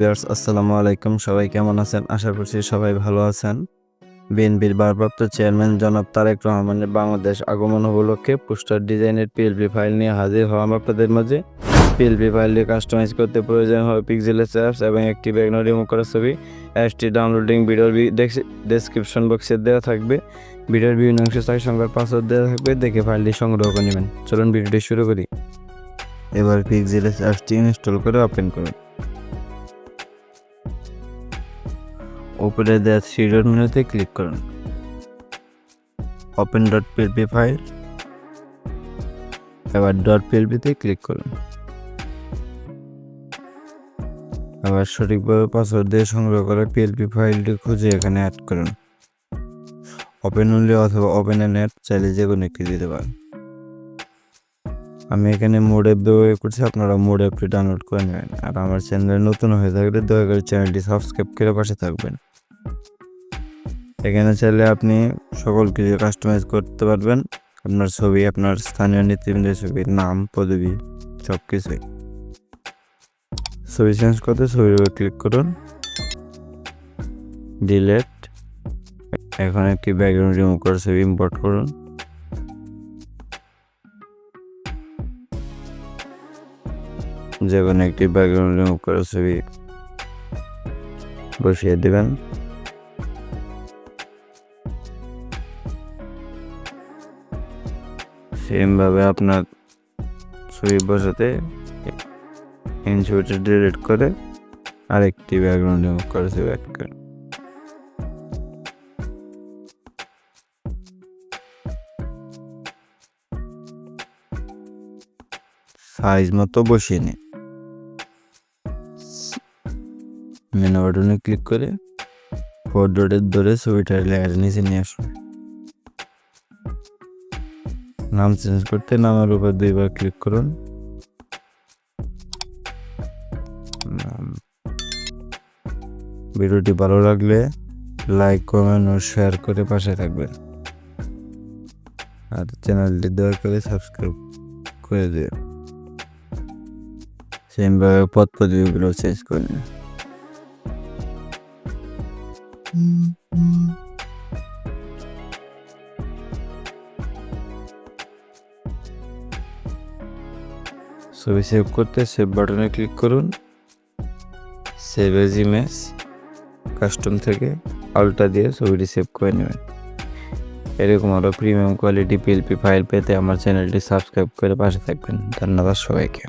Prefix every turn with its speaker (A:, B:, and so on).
A: Viewers, আসসালামু আলাইকুম। সবাই কেমন আছেন? আশা করছি সবাই ভালো আছেন। বিএনপির ভারপ্রাপ্ত চেয়ারম্যান জনাব তারেক রহমানের বাংলাদেশ আগমন উপলক্ষে পোস্টার ডিজাইনের পিএলপি ফাইল নিয়ে হাজির হওয়াম আপনাদের মাঝে। পিএলপি ফাইলটি কাস্টমাইজ করতে প্রয়োজন হয় পিক্সেলের অ্যাপস এবং একটি ব্যাকগ্রাউন্ড রিমুভ করা ছবি। অ্যাপসটি ডাউনলোডিং ভিডিওর ডেসক্রিপশন বক্সে দেওয়া থাকবে। ভিডিওর বিভিন্ন অংশে ছয় সংখ্যার পাসওয়ার্ড দেওয়া থাকবে। দেখে ফাইলটি সংগ্রহ করে নেবেন। চলুন ভিডিওটি শুরু করি। এবার পিক্সেলের অ্যাপসটি ইনস্টল করে ওপেন করুন। উপরে দেওয়া থ্রি ডট মেনুতে ক্লিক করুন। ওপেন ডট পিএলপি ফাইল এবার ডট পিএলপিতে ক্লিক করুন। আবার সঠিকভাবে পাসওয়ার্ড দিয়ে সংগ্রহ করা পিএলপি ফাইলটি খুঁজে এখানে অ্যাড করুন। ওপেন অনলি অথবা ওপেন এ নেট চাইলে যে কোনো একটি দিতে পারেন। আমি এখানে মোড অ্যাপ ব্যবহার করছি, আপনারা মোড অ্যাপটি ডাউনলোড করে নেবেন। আর আমার চ্যানেলে নতুন হয়ে থাকলে দয়া করে চ্যানেলটি সাবস্ক্রাইব করে পাশে থাকবেন। এখানে চাইলে আপনি সকল কিছু কাস্টমাইজ করতে পারবেন। আপনার ছবি, আপনার স্থানীয় নেতৃবৃন্দের ছবি, নাম, পদবি সব কিছুই ছবি চেঞ্জ করতে ছবির উপর ক্লিক করুন। ডিলেট এখন একটি ব্যাকগ্রাউন্ড রিমুভ করে ছবি ইম্পোর্ট করুন। যে কোনো একটি ব্যাকগ্রাউন্ড রিমুভ করে ছবি বসিয়ে দেবেন। সেমভাবে আপনার ছবি বসাতে ছবিটা ডিলিট করে আরেকটি ব্যাকগ্রাউন্ড রিমুভ করে ছবি অ্যাড করে। সাইজ মতো বসিয়ে নিন। মেনু বাটনে ক্লিক করে ফোর ডটের ধরে ছবিটার লেয়ার নিচে নিয়ে আসুন। নাম চেঞ্জ করতে নামের উপর দুইবার ক্লিক করুন। ভিডিওটি ভালো লাগলে লাইক কমেন্ট ও শেয়ার করে পাশে থাকবেন। আর চ্যানেলটি দয়া করে সাবস্ক্রাইব করে দিন। সেমভাবে পথ পদবিগুলো চেঞ্জ করে ছবি সেভ করতে সেভ বাটনে ক্লিক করুন। সেভ এজ ইমেজ কাস্টম থেকে আলটা দিয়ে ছবিটি সেভ করে নেবেন। এরকম আরও প্রিমিয়াম কোয়ালিটি পিএলপি ফাইল পেতে আমার চ্যানেলটি সাবস্ক্রাইব করে পাশে থাকবেন। ধন্যবাদ সবাইকে।